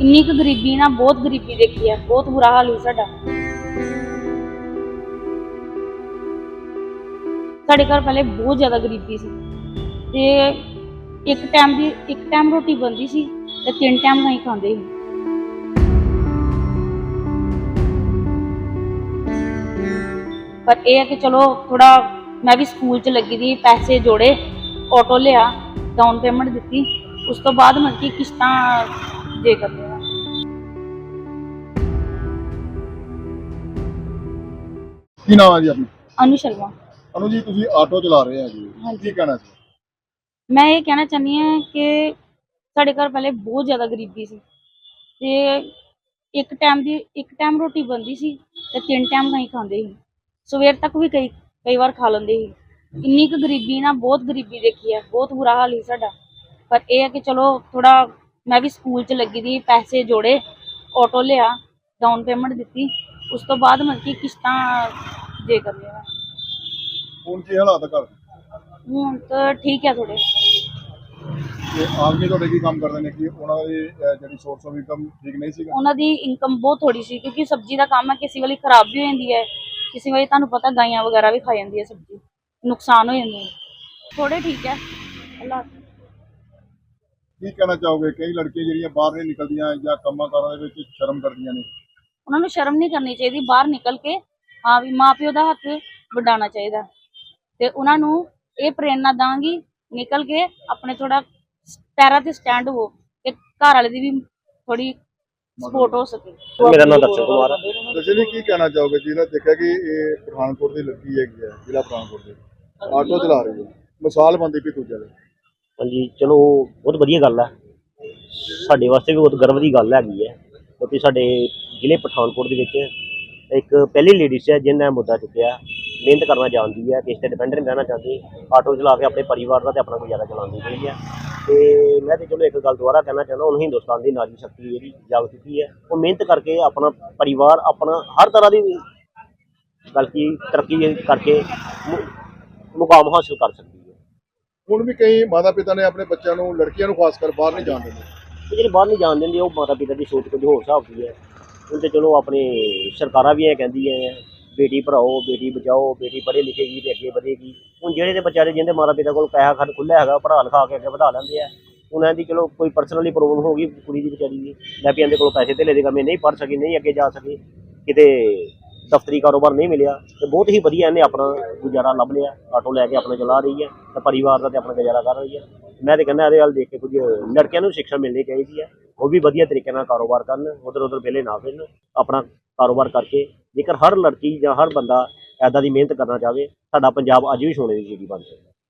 ਇੰਨੀ ਕੁ ਗਰੀਬੀ ਨਾ ਬਹੁਤ ਗਰੀਬੀ ਦੇਖੀ ਹੈ ਬਹੁਤ ਬੁਰਾ ਹਾਲ ਹੀ ਸਾਡਾ ਸਾਡੇ ਘਰ ਪਹਿਲੇ ਬਹੁਤ ਜ਼ਿਆਦਾ ਗਰੀਬੀ ਸੀ ਤੇ ਇੱਕ ਟਾਈਮ ਦੀ ਇੱਕ ਟਾਈਮ ਰੋਟੀ ਬਣਦੀ ਸੀ ਤੇ ਤਿੰਨ ਟਾਈਮ ਨਹੀਂ ਖਾਂਦੇ ਸੀ ਪਰ ਇਹ ਹੈ ਕਿ ਚਲੋ ਥੋੜਾ ਮੈਂ ਵੀ ਸਕੂਲ 'ਚ ਲੱਗੀ ਦੀ ਪੈਸੇ ਜੋੜੇ ਆਟੋ ਲਿਆ ਡਾਊਨ ਪੇਮੈਂਟ ਦਿੱਤੀ ਉਸ ਤੋਂ ਬਾਅਦ ਮਤਲਬ ਕਿ ਕਿਸ਼ਤਾਂ ਕਰਦੇ ਆ ਕੀ ਨਾਮ ਹੈ ਜੀ ਆਪਣਾ? ਅਨੂ ਸ਼ਰਮਾ। ਅਨੂ ਜੀ ਤੁਸੀਂ ਆਟੋ ਚਲਾ ਰਹੇ ਆ ਜੀ। ਕੀ ਕਹਿਣਾ ਸੀ? ਮੈਂ ਇਹ ਕਹਿਣਾ ਚਾਹੁੰਦੀ ਹਾਂ ਕਿ ਸਾਡੇ ਘਰ ਪਹਿਲੇ ਬਹੁਤ ਜ਼ਿਆਦਾ ਗਰੀਬੀ ਸੀ। ਤੇ ਇੱਕ ਟਾਈਮ ਦੀ ਇੱਕ ਟਾਈਮ ਰੋਟੀ ਬਣਦੀ ਸੀ ਤੇ ਤਿੰਨ ਟਾਈਮ ਨਹੀਂ ਖਾਂਦੇ ਸੀ। ਸਵੇਰ ਤੱਕ ਵੀ ਕਈ ਕਈ ਵਾਰ ਖਾ ਲੈਂਦੇ ਸੀ। ਇੰਨੀ ਕੁ ਗਰੀਬੀ ਨਾ ਬਹੁਤ ਗਰੀਬੀ ਦੇਖੀ ਹੈ ਬਹੁਤ ਬੁਰਾ ਹਾਲ ਹੀ ਸਾਡਾ। ਪਰ ਇਹ ਹੈ ਕਿ ਚਲੋ ਥੋੜਾ ਮੈਂ ਵੀ ਸਕੂਲ 'ਚ ਲੱਗੀ ਦੀ ਪੈਸੇ ਜੋੜੇ ਆਟੋ ਲਿਆ ਡਾਊਨ ਪੇਮੈਂਟ ਦਿੱਤੀ। ਉਸ ਤੋਂ ਬਾਅਦ ਮਤਲਬ ਕਿ ਕਿਸ਼ਤਾਂ ਦੇ ਕਰਦੇ ਆ ਹੁਣ ਕੀ ਹਾਲਾਤ ਕਰ ਹੁਣ ਤਾਂ ਠੀਕ ਹੈ ਥੋੜੇ ਤੇ ਆਦਮੀ ਤੁਹਾਡੇ ਕੀ ਕੰਮ ਕਰਦੇ ਨੇ? ਕਿ ਉਹਨਾਂ ਦੀ ਅਹ, ਜਿਹੜੀ ਸੋਰਸ ਆਫ ਇਨਕਮ ਠੀਕ ਨਹੀਂ ਸੀਗਾ? ਉਹਨਾਂ ਦੀ ਇਨਕਮ ਬਹੁਤ ਥੋੜੀ ਸੀ ਕਿਉਂਕਿ ਸਬਜ਼ੀ ਦਾ ਕੰਮ ਹੈ ਕਿਸੇ ਵੇਲੇ ਖਰਾਬ ਵੀ ਹੋ ਜਾਂਦੀ ਹੈ। ਕਿਸੇ ਵੇਲੇ ਤੁਹਾਨੂੰ ਪਤਾ ਗਾਈਆਂ ਵਗੈਰਾ ਵੀ ਖਾ ਜਾਂਦੀ ਹੈ ਸਬਜ਼ੀ। ਨੁਕਸਾਨ ਹੋ ਜਾਂਦਾ ਹੈ। ਥੋੜੇ ਠੀਕ ਹੈ। ਅੱਲਾਹ ਹਾਫ਼ਿਜ਼। ਕੀ ਕਹਿਣਾ ਚਾਹੋਗੇ? ਕਈ ਲੜਕੀਆਂ ਜਿਹੜੀਆਂ ਬਾਹਰ ਨਹੀਂ ਨਿਕਲਦੀਆਂ ਜਾਂ ਕੰਮਾਂ ਕਾਰਾਂ ਦੇ ਵਿੱਚ ਸ਼ਰਮ ਕਰਦੀਆਂ ਨੇ। ਉਹਨਾਂ ਨੂੰ ਸ਼ਰਮ ਨਹੀਂ ਕਰਨੀ ਚਾਹੀਦੀ ਬਾਹਰ ਨਿਕਲ ਕੇ ਹਾਂ ਵੀ ਮਾਪਿਓ ਦਾ ਹੱਥ ਵਡਾਉਣਾ ਚਾਹੀਦਾ। ਤੇ ਉਹਨਾਂ ਨੂੰ ਇਹ ਪ੍ਰੇਰਨਾ ਦਾਂਗੀ ਨਿਕਲ ਕੇ ਆਪਣੇ ਥੋੜਾ ਪੈਰਾਂ ਤੇ ਸਟੈਂਡ ਹੋ ਕਿ ਘਰ ਵਾਲੇ ਦੀ ਵੀ ਥੋੜੀ ਸਪੋਰਟ ਹੋ ਸਕੇ। ਮੇਰਾ ਨਾਮ ਦਰਸ਼ਨ ਕੁਮਾਰ ਹੈ ਦਰਸ਼ਨ ਜੀ ਕੀ ਕਹਿਣਾ ਚਾਹੋਗੇ? ਜਿਹਨਾਂ ਦੇਖਿਆ ਕਿ ਇਹ ਪਠਾਨਕੋਟ ਦੀ ਲੜਕੀ ਹੈਗੀ ਹੈ ਜ਼ਿਲ੍ਹਾ ਪਠਾਨਕੋਟ ਦੇ। ਆਟੋ ਚਲਾ ਰਹੀ ਹੈ। ਮਿਸਾਲ ਬੰਦੀ ਵੀ ਦੂਜੇ। ਦੇ ਹਾਂਜੀ, ਚਲੋ, ਬਹੁਤ ਵਧੀਆ ਗੱਲ ਹੈ ਸਾਡੇ ਵਾਸਤੇ ਵੀ ਬਹੁਤ ਗਰਵ ਦੀ ਗੱਲ ਹੈਗੀ ਹੈ ਕਿਉਂਕਿ ਸਾਡੇ ਜ਼ਿਲ੍ਹੇ ਪਠਾਨਕੋਟ ਦੇ ਵਿੱਚ ਇੱਕ ਪਹਿਲੀ ਲੇਡੀਜ਼ ਹੈ ਜਿਹਨੇ ਮੁੱਦਾ ਚੁੱਕਿਆ, ਮਿਹਨਤ ਕਰਨਾ ਜਾਣਦੀ ਹੈ ਕਿਸੇ ਤੇ ਡਿਪੈਂਡੈਂਟ ਰਹਿਣਾ ਚਾਹੁੰਦੀ ਆਟੋ ਚਲਾ ਕੇ ਆਪਣੇ ਪਰਿਵਾਰ ਦਾ ਤੇ ਆਪਣਾ ਗੁਜ਼ਾਰਾ ਚਲਾਉਂਦੀ ਪਈ ਹੈ ਤੇ ਮੈਂ ਤੇ ਚਲੋ ਇੱਕ ਗੱਲ ਦੁਬਾਰਾ ਕਹਿਣਾ ਚਾਹੁੰਦਾ ਹੁਣ ਹਿੰਦੁਸਤਾਨ ਦੀ ਨਾਰੀ ਸ਼ਕਤੀ ਜਿਹੜੀ ਜਾਗ ਚੁੱਕੀ ਹੈ ਉਹ ਮਿਹਨਤ ਕਰਕੇ ਆਪਣਾ ਪਰਿਵਾਰ, ਆਪਣਾ ਹਰ ਤਰ੍ਹਾਂ ਦੀ ਬਲਕਿ ਤਰੱਕੀ ਕਰਕੇ ਮੁਕਾਮ ਹਾਸਲ ਕਰ ਸਕਦੀ ਹੁਣ ਵੀ ਕਈ ਮਾਤਾ ਪਿਤਾ ਨੇ ਆਪਣੇ ਬੱਚਿਆਂ ਨੂੰ, ਲੜਕੀਆਂ ਨੂੰ ਖਾਸ ਕਰ ਬਾਹਰ ਨਹੀਂ ਜਾਣ ਦਿੰਦੇ। ਤੇ ਜਿਹੜੇ ਬਾਹਰ ਨਹੀਂ ਜਾਣ ਦਿੰਦੇ, ਉਹ ਮਾਤਾ ਪਿਤਾ ਦੀ ਸੋਚ ਕੁਝ ਹੋਰ ਹਿਸਾਬ ਦੀ ਹੈ। ਹੁਣ ਤੇ ਚਲੋ ਆਪਣੇ ਸਰਕਾਰਾਂ ਵੀ ਇਹ ਕਹਿੰਦੀਆਂ ਹੈ ਬੇਟੀ ਪੜਾਓ ਬੇਟੀ ਬਚਾਓ, ਬੇਟੀ ਪੜ੍ਹੇ ਲਿਖੇਗੀ ਤੇ ਅੱਗੇ ਵਧੇਗੀ। ਹੁਣ ਜਿਹੜੇ ਤੇ ਵਿਚਾਰੇ ਜਿਹਦੇ ਮਾਤਾ ਪਿਤਾ ਕੋਲ ਪੈਸਾ ਖਰ ਖੁੱਲਿਆ ਹੈਗਾ ਪੜ੍ਹਾ ਲਿਖਾ ਕੇ ਅੱਗੇ ਵਧਾ ਲੈਂਦੇ ਆ। ਉਹਨਾਂ ਦੀ ਚਲੋ ਕੋਈ ਪਰਸਨਲੀ ਪ੍ਰੋਬਲਮ ਹੋ ਗਈ ਕੁੜੀ ਦੀ ਵਿਚਾਰੀ ਦੀ, ਲੈ ਵੀ ਇਹਦੇ ਕੋਲ ਪੈਸੇ ਧੇਲੇ ਦੇ ਕਮੇ ਨਹੀਂ ਪੜ ਸਕੀ, ਨਹੀਂ ਅੱਗੇ ਜਾ ਸਕੀ, ਕਿਤੇ ਦਫ਼ਤਰੀ ਕਾਰੋਬਾਰ ਨਹੀਂ ਮਿਲਿਆ ਤੇ ਬਹੁਤ ਹੀ ਵਧੀਆ ਇਹਨੇ ਆਪਣਾ ਗੁਜ਼ਾਰਾ ਲੱਭ ਲਿਆ। ਆਟੋ ਲੈ ਕੇ ਆਪਣਾ ਚਲਾ ਰਹੀ ਹੈ ਤੇ ਪਰਿਵਾਰ ਦਾ ਤੇ ਆਪਣਾ ਗੁਜ਼ਾਰਾ ਕਰ ਰਹੀ ਹੈ। ਮੈਂ ਤੇ ਕਹਿੰਦਾ ਇਹਦੇ ਵੱਲ ਦੇਖ ਕੇ ਕੁਝ ਲੜਕਿਆਂ ਨੂੰ ਸਿੱਖਿਆ ਮਿਲਣੀ ਚਾਹੀਦੀ ਹੈ। ਉਹ ਵੀ ਵਧੀਆ ਤਰੀਕੇ ਨਾਲ ਕਾਰੋਬਾਰ ਕਰਨ, ਉਧਰ ਉਧਰ ਵਿਹਲੇ ਨਾ ਫਿਰਨ, ਆਪਣਾ ਕਾਰੋਬਾਰ ਕਰਕੇ ਜੇਕਰ ਹਰ ਲੜਕੀ ਜਾਂ ਹਰ ਬੰਦਾ ਐਦਾਂ ਦੀ ਮਿਹਨਤ ਕਰਨਾ ਚਾਹਵੇ, ਸਾਡਾ ਪੰਜਾਬ ਅੱਜ ਵੀ ਸੋਨੇ ਦੀ ਚਿੜੀ ਬਣ ਸਕਦਾ